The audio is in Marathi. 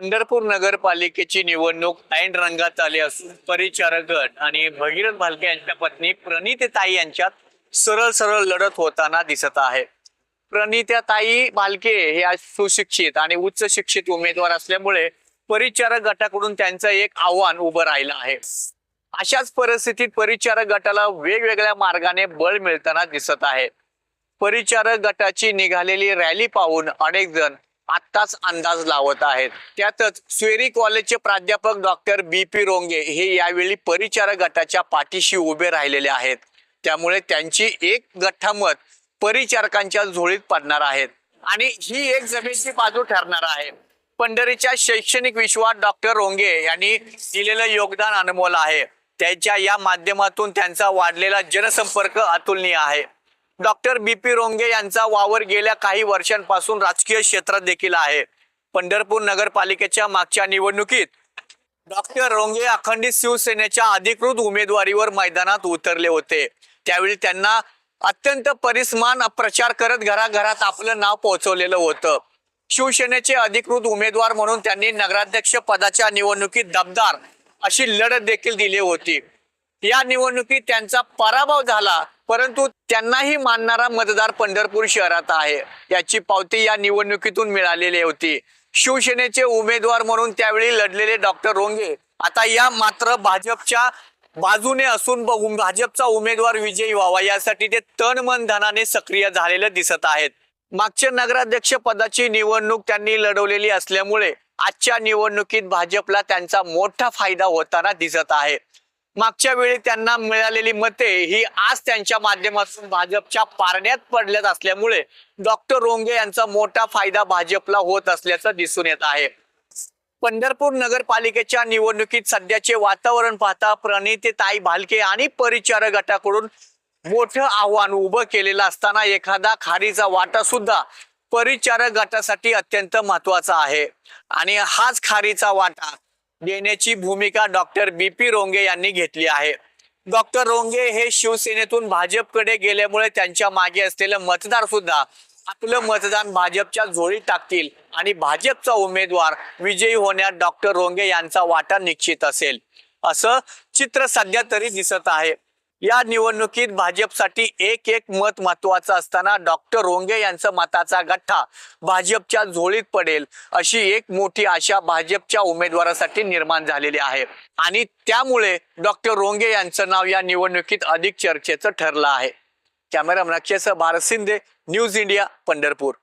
पंढरपूर नगरपालिकेची निवडणूक ऐन रंगात आली असून परिचारक गट आणि भगीरथ भालके यांच्या पत्नी प्रणितीताई यांच्यात सरळ सरळ लढत होताना दिसत आहे. प्रणित्याताई भालके हे आज सुशिक्षित आणि उच्च शिक्षित उमेदवार असल्यामुळे परिचारक गटाकडून त्यांचं एक आव्हान उभं राहिलं आहे. अशाच परिस्थितीत परिचारक गटाला वेगवेगळ्या मार्गाने बळ मिळताना दिसत आहे. परिचारक गटाची निघालेली रॅली पाहून अनेक जण आत्ताच अंदाज लावत आहेत. त्यातच स्वेरी कॉलेजचे प्राध्यापक डॉक्टर बी पी रोंगे हे यावेळी परिचारक गटाच्या पाठीशी उभे राहिलेले आहेत. त्यामुळे त्यांची एक गठ्ठामत परिचारकांच्या झोळीत पडणार आहेत आणि ही एक जमेची बाजू ठरणार आहे. पंढरीच्या शैक्षणिक विश्वात डॉक्टर रोंगे यांनी दिलेलं योगदान अनमोल आहे. त्यांच्या या माध्यमातून त्यांचा वाढलेला जनसंपर्क अतुलनीय आहे. डॉक्टर बी पी रोंगे यांचा वावर गेल्या काही वर्षांपासून राजकीय क्षेत्रात देखील आहे. पंढरपूर नगरपालिकेच्या मागच्या निवडणुकीत डॉक्टर रोंगे अखंडित शिवसेनेच्या अधिकृत उमेदवारीवर मैदानात उतरले होते. त्यावेळी त्यांना अत्यंत परिस्मान प्रचार करत घराघरात आपलं नाव पोहोचवलेलं होतं. शिवसेनेचे अधिकृत उमेदवार म्हणून त्यांनी नगराध्यक्ष पदाच्या निवडणुकीत दमदार अशी लढत देखील दिली होती. या निवडणुकीत त्यांचा पराभव झाला परंतु त्यांनाही मानणारा मतदार पंढरपूर शहरात आहे. याची पावती या निवडणुकीतून मिळालेली होती. शिवसेनेचे उमेदवार म्हणून त्यावेळी लढलेले डॉक्टर रोंगे आता या मात्र भाजपच्या बाजूने असून भाजपचा उमेदवार विजयी व्हावा यासाठी ते तन मन धनाने सक्रिय झालेले दिसत आहेत. मागच्या नगराध्यक्ष पदाची निवडणूक त्यांनी लढवलेली असल्यामुळे आजच्या निवडणुकीत भाजपला त्यांचा मोठा फायदा होताना दिसत आहे. मागच्या वेळी त्यांना मिळालेली मते ही आज त्यांच्या माध्यमातून भाजपच्या पारड्यात पडल्यात असल्यामुळे डॉक्टर रोंगे यांचा मोठा फायदा भाजपला होत असल्याचं दिसून येत आहे. पंढरपूर नगरपालिकेच्या निवडणुकीत सध्याचे वातावरण पाहता प्रणितीताई भालके आणि परिचार गटाकडून मोठं आव्हान उभं केलेलं असताना एखादा खारीचा वाटा सुद्धा परिचारक गटासाठी अत्यंत महत्त्वाचा आहे. आणि हाच खारीचा वाटा देण्याची भूमिका डॉक्टर बी पी रोंगे यांनी घेतली आहे. डॉक्टर रोंगे हे शिवसेनेतून भाजपकडे गेल्यामुळे त्यांच्या मागे असलेले मतदार सुद्धा आपलं मतदान भाजपच्या झोळीत टाकतील आणि भाजपचा उमेदवार विजयी होण्यात डॉक्टर रोंगे यांचा वाटा निश्चित असेल. असं चित्र सध्या तरी दिसत आहे. या निवडणुकीत भाजपसाठी एक एक मत महत्वाचं असताना डॉक्टर रोंगे यांचं मताचा गठ्ठा भाजपच्या झोळीत पडेल अशी एक मोठी आशा भाजपच्या उमेदवारासाठी निर्माण झालेली आहे. आणि त्यामुळे डॉक्टर रोंगे यांचं नाव या निवडणुकीत अधिक चर्चेचं ठरलं आहे. कॅमेरा नक्षेसह भारत शिंदे न्यूज इंडिया पंढरपूर.